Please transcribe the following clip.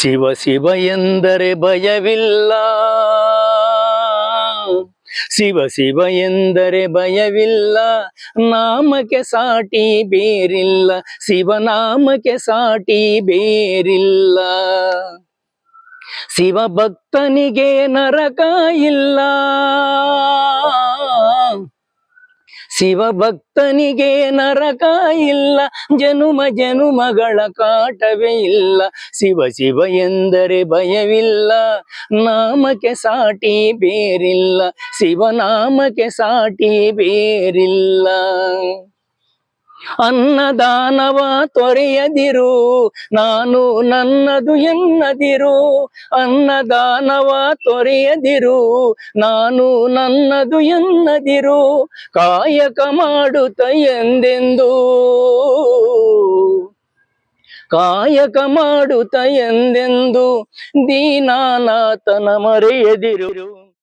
ಶಿವ ಶಿವ ಎಂದರೆ ಭಯವಿಲ್ಲ. ಶಿವ ಶಿವ ಎಂದರೆ ಭಯವಿಲ್ಲ. ನಾಮಕ್ಕೆ ಸಾಟಿ ಬೇರಿಲ್ಲ. ಶಿವನಾಮಕ್ಕೆ ಸಾಟಿ ಬೇರಿಲ್ಲ. ಶಿವ ಭಕ್ತನಿಗೆ ನರಕ ಇಲ್ಲ. ಶಿವ ಭಕ್ತನಿಗೆ ನರಕ ಇಲ್ಲ, ಜನುಮ ಜನುಮಗಳ ಕಾಟವೇ ಇಲ್ಲ. ಶಿವ ಶಿವ ಎಂದರೆ ಭಯವಿಲ್ಲ, ನಾಮಕ್ಕೆ ಸಾಟಿ ಬೇರಿಲ್ಲ ಶಿವನಾಮಕ್ಕೆ ಸಾಟಿ ಬೇರಿಲ್ಲ. ಅನ್ನದಾನವ ತೊರೆಯದಿರು, ನಾನು ನನ್ನದು ಎನ್ನದಿರು. ಅನ್ನದಾನವ ತೊರೆಯದಿರು, ನಾನು ನನ್ನದು ಎನ್ನದಿರು. ಕಾಯಕ ಮಾಡುತ್ತ ಎಂದೆಂದು? ಕಾಯಕ ಮಾಡುತ್ತ ಎಂದೆಂದು? ದೀನಾನಾಥನ ಮರೆಯದಿರು.